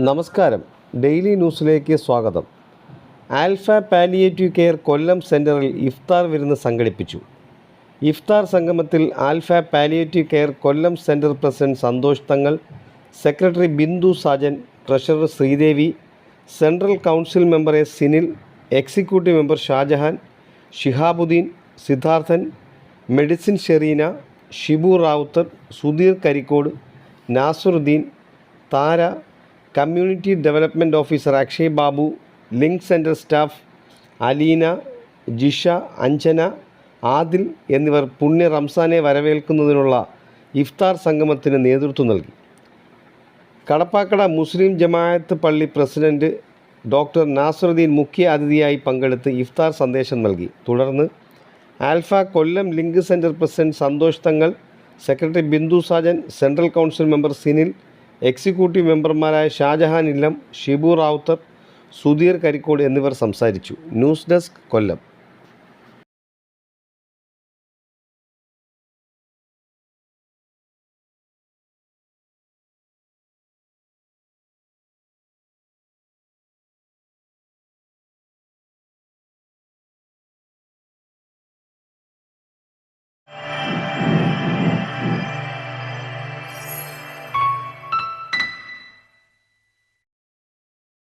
നമസ്കാരം. ഡെയിലി ന്യൂസിലേക്ക് സ്വാഗതം. ആൽഫ പാലിയേറ്റീവ് കെയർ കൊല്ലം സെന്ററിൽ ഇഫ്താർ വിരുന്ന് സംഘടിപ്പിച്ചു. ഇഫ്താർ സംഗമത്തിൽ Alpha palliative care Kollam centre president Santhosh Thangal secretary Bindu Sajan treasurer Sreedevi central council member S Sinil executive member Shajahan Shihabuddin Sidharthan medicine Shereena Shibu Rawther Sudheer Karicode Nasaruddin Thara community development officer Akshay Babu link centre staff Aleena Jisha Anjana Adil എന്നിവർ പുണ്യ റംസാനെ വരവേൽക്കുന്നതിനുള്ള ഇഫ്താർ സംഗമത്തിന് നേതൃത്വം നൽകി. കടപ്പാക്കട മുസ്ലിം ജമാഅത്ത് പള്ളി president doctor Nasaruddin മുഖ്യ അതിഥിയായി പങ്കെടുത്ത് ഇഫ്താർ സന്ദേശം നൽകി. തുടർന്ന് Alpha Kollam link centre president Santhosh Thangal secretary Bindu Sajan central council member Sinil executive മെമ്പർമാരായ ഷാജഹാൻ ഇല്ലം ഷിബു റാവുത്തർ സുധീർ കരിക്കോട് എന്നിവർ സംസാരിച്ചു. News desk Kollam.